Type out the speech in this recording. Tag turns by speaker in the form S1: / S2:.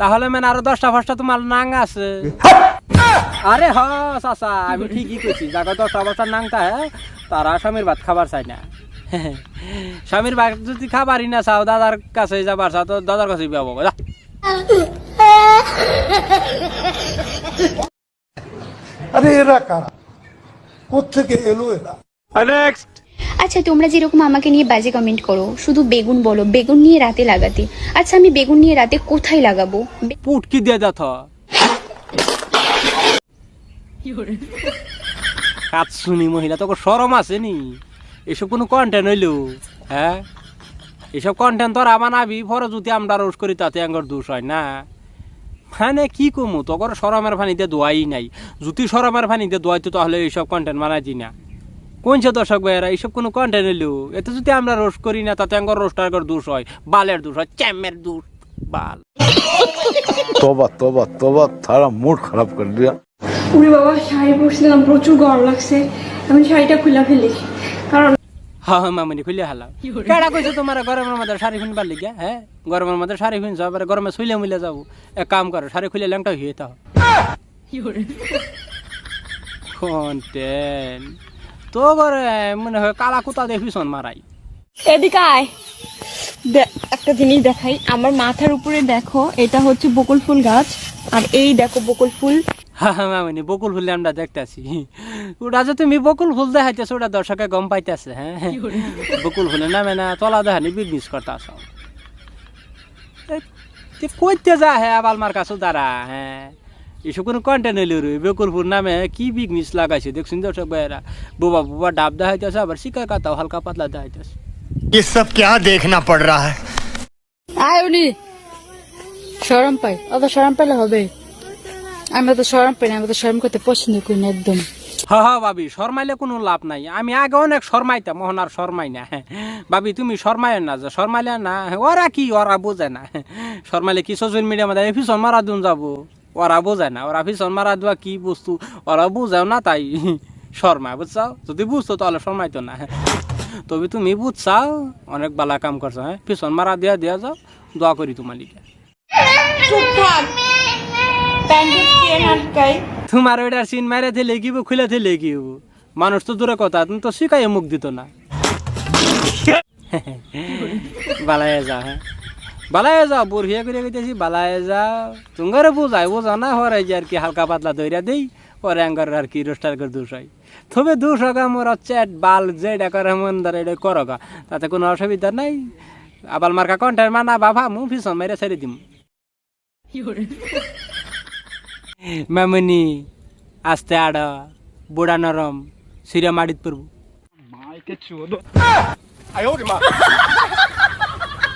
S1: তাহলে মানে আরও দশটা ফার্স্টটা তোমার নাং আছে। আরে হ চাচা আমি ঠিকই কইছি। যাকে দশটা ফার্স্টটা নাংটা হ্যাঁ তারা স্বামীর ভাত খাবার চাই না। স্বামীর ভাত যদি খাবারই না চাও দাদার কাছে যাবার চাও তো দাদার কাছে বিয়ে হব যা।
S2: আরে এরা কারা? কোথেকে এলো এরা?
S3: আচ্ছা তোমরা যেরকম আমাকে নিয়ে বাজে কমেন্ট করো শুধু বেগুন বলো বেগুন নিয়ে রাতে লাগাতে। আচ্ছা আমি বেগুন নিয়ে রাতে কোথায় লাগাবো?
S1: পুটকি দিয়ে যাত কাজ শুনি মহিলা তোকে সরম আছে নি? এসব কোনো কন্টেন্ট হইল? হ্যাঁ? এসব কন্টেন্ট তোর আমার নাবি পরে যদি আমরা রোজ করি তাতে আঙ্গর দোষ হয় না। মানে কি কমু? তোর সরমের পানিতে দোয়াই নাই। যদি সরমের পানিতে দোয়াইতো তাহলে এইসব কন্টেন্ট বানাইছি না। কোনছে দর্শক ভাইয়েরা এইসব কোনো কন্টেন্ট এলো এতে যদি আমরা রোস্ট করি না তাতে আমার রোস্টার করে দোষ হয় বালের দোষ হয় চ্যামের দোষ বাল।
S4: তোবা তোবা তোবা তারা মুড খারাপ করে দিয়া।
S5: উনি বাবা শাড়ি পরছিলাম প্রচুর গরম লাগছে। আমি শাড়িটা খুলে ফেলি। কারণ
S1: হ্যাঁ হ্যাঁ মামনি খুলে হালা। কেডা কইছো তোমার গরমের মধ্যে শাড়ি খুন পারলি গিয়া হ্যাঁ গরমের মধ্যে শাড়ি খুন যাও যাবার গরমে শুইলে মুইলে যাব। এক কাম করো শাড়ি খুলে ল্যাংটা হয়ে তাও কন্টেন্ট তো করে মনে হয় কালা কুতা দেখিছন মারাই।
S5: এদিকে আয়। একটা জিনিস দেখাই। আমার মাথার উপরে দেখো এটা হচ্ছে বকুল ফুল গাছ আর এই দেখো বকুল ফুল।
S1: হ্যাঁ হ্যাঁ মামনি বকুল ফুলে আমরা দেখতেছি। ওটা যে তুমি বকুল ফুল দেখাইতেছো ওটা দর্শকে গম পাইতেছে হ্যাঁ? বকুল ফুলে নামে না তলা দেখানি বিজনেস করতেছ। কইতে যা হ্যাঁ আবালমার কাছে দাঁড়া হ্যাঁ? এসব কোনো কন্টেন্ট হইল রে বকুলপুর নামে কি বিজনেস লাগাইছে দেখছেন দর্শক ভাইয়েরা বোবা বোবা ডাব দেখাইতেছে আবার শিকার কাতাও হালকা পাতলা দেখাইতেছে
S6: ये सब क्या देखना पड़ रहा है
S7: আয় উনি সরম পাই অত সরম পেলে হবে আমি তো সরম পাই না আমি তো সরম করতে পছন্দ করি না একদম
S1: হা হা ভাবি শর্মাইলে কোনো লাভ নাই আমি আগে অনেক শর্মাইতাম মোহন আর শর্মাই না ভাবি তুমি শর্মাই না যে শর্মাইলে না ওরা কি ওরা বোঝে না শর্মাইলে কি সোশ্যাল মিডিয়া মধ্যে ফিসন মারা দিন যাবো ওরা বোঝে না ওরা ফিসন মারা দেওয়া কি বস্তু? ওরা বুঝাও না তাই শর্মায় বুঝছাও? যদি বুঝতো তাহলে শর্মাইতো না। তবে তুমি বুঝছাও? অনেক বালা কাম করছ হ্যাঁ? ফিসন মারা দিয়া দিয়া যাও দোয়া করি তোমার লিগে তোমার ওইটার সিন মারে দিলে হব, খুলে দিলে কি মানুষ তো দূরে কথা তুমি তো শিখাই মুখ দিত না। বালায় যাও হ্যাঁ? বালায় যাও বরহিয়া করে গেছি বালায় যাও। তোমার বুঝাই বোঝা না হরে যে আর কি হালকা পাতলা দইরা দেই। পরে আঙ্গার আর কি রোস্টার করে দুষ হয়। তবে দুষ হোক আমার চ্যাট বাল যেটা করে মন ধরে এটা করগা তাতে কোনো অসুবিধা নাই। আবার মার্কা কন্টেন্ট মানা বাবা মু ভীষণ মেরে ছেড়ে দিম। মামনি আস্তে আড় বুড়া নরম সিরা মাড়িত পড়ব